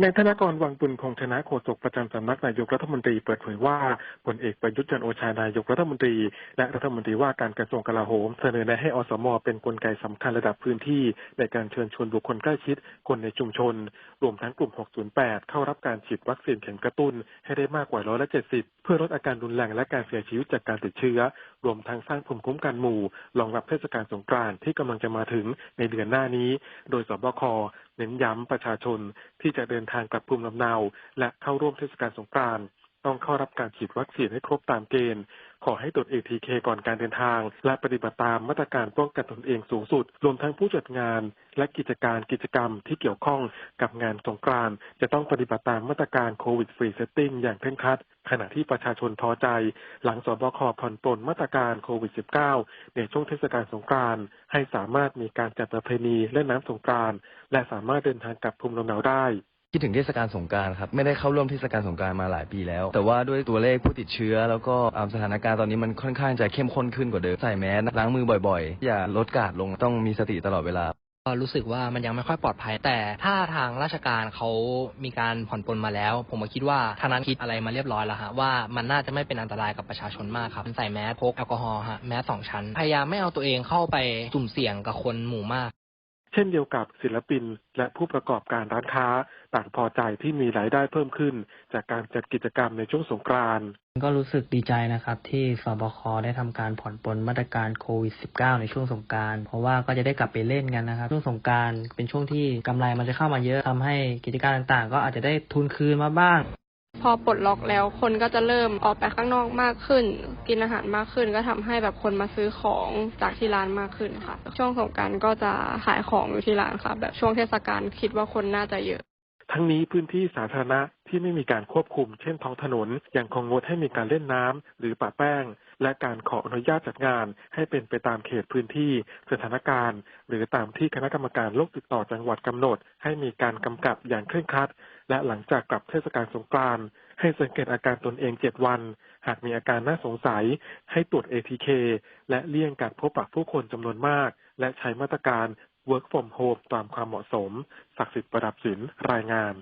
นายธนากรวังบุญคงชนะโฆษกประจำสำนักนายกรัฐมนตรีเปิดเผยว่าพลเอกประยุทธ์จันโอชานายกรัฐมนตรี และรัฐมนตรีว่าการกระทรวงกลาโหม เสนอแนะให้อสม เป็นกลไกสำคัญระดับพื้นที่ ในการเชิญชวนบุคคลใกล้ชิด คนในชุมชน รวมทั้งกลุ่ม 608 เข้ารับการฉีดวัคซีนเข็มกระตุ้น ให้ได้มากกว่าร้อยละ70 เพื่อลดอาการรุนแรงและการเสียชีวิตจากการติดเชื้อ รวมทั้งสร้างภูมิคุ้มกันหมู่รองรับเทศกาลสงกรานต์ที่กำลังจะมาถึงในเดือนหน้านี้ โดยสบคเน้นย้ำประชาชนที่จะเดินทางกลับภูมิลำเนา และเข้าร่วมเทศกาลสงกรานต์ ต้องเข้ารับการฉีดวัคซีนให้ครบตามเกณฑ์ ขอให้ตรวจ ATK ก่อนการเดินทาง และปฏิบัติตามมาตรการป้องกันตนเองสูงสุด รวมทั้งผู้จัดงาน และกิจการกิจกรรมที่เกี่ยวข้องกับงานสงกรานต์จะต้องปฏิบัติตามมาตรการโควิดฟรีเซตติ้งอย่างเคร่งครัดขณะที่ประชาชนท้อใจ หลังสบคผ่อนปลนมาตรการโควิด -19 ในช่วงเทศกาลสงกรานต์ให้สามารถมีการจัดประเพณีเล่นน้ำสงกรานต์และสามารถเดินทางกลับภูมิลำเนาได้ คิดถึงเทศกาลสงกรารครับไม่ได้เข้าร่วมเทศกาลสงกรารมาหลายปีแล้ว แต่ว่าด้วยตัวเลขผู้ติดเชื้อ แล้วก็อ่าสถานการณ์ตอนนี้มันค่อนข้างจะเข้มข้นขึ้นกว่าเดิมใส่แมสล้างมือบ่อยๆ อย่าลดการ์ดลงต้องมีสติตลอดเวลา ก็รู้สึกว่ามันยังไม่ค่อยปลอดภัย แต่ถ้าทางราชการเขามีการผ่อนปลนมาแล้ว ผมก็คิดว่าทางนั้นคิดอะไรมาเรียบร้อยแล้วฮะว่ามันน่าจะไม่เป็นอันตรายกับประชาชนมากครับใส่แมสพกแอลกอฮอล์ฮะแมสสองชั้น พยายามไม่เอาตัวเองเข้าไปสุ่มเสี่ยงกับคนหมู่มาก เช่นเดียวกับศิลปิน และผู้ประกอบการร้านค้า ต่างพอใจที่มีรายได้เพิ่มขึ้น จากการจัดกิจกรรมในช่วงสงกรานต์ก็รู้สึกดีใจนะครับ ที่สบคได้ทำการผ่อนปลนมาตรการโควิด -19 ในช่วงสงกราร เพราะว่าก็จะได้กลับไปเล่นกันนะครับ ช่วงสงกรารเป็นช่วงที่กำไรมันจะเข้ามาเยอะทำให้กิจการต่างๆ ก็อาจจะได้ทุนคืนมาบ้าง พอปลดล็อกแล้วคนก็จะเริ่มออกไปข้างนอกมากขึ้น กินอาหารมากขึ้น ก็ทำให้แบบคนมาซื้อของจากที่ร้านมากขึ้นค่ะ ช่วงสงการก็จะขายของอยู่ที่ร้านค่ะ แบบช่วงเทศกาลคิดว่าคนน่าจะเยอะ ทั้งนี้พื้นที่สาธารณะที่ไม่มีการควบคุม เช่นท้องถนนยังคงงดให้มีการเล่นน้ำหรือปะแป้ง และการขออนุญาตจัดงานให้เป็นไปตามเขตพื้นที่สถานการณ์ หรือตามที่คณะกรรมการโรคติดต่อจังหวัดกำหนด ให้มีการกำกับอย่างเคร่งครัด และหลังจากกลับเทศกาลสงกรานต์ให้สังเกตอาการตนเองเจ็ดวัน หากมีอาการน่าสงสัย ให้ตรวจ ATK และเลี่ยงการพบปะผู้คนจำนวนมาก และใช้มาตรการ Work from Home ตามความเหมาะสม ศักดิ์สิทธิ์ประดับสินรายงาน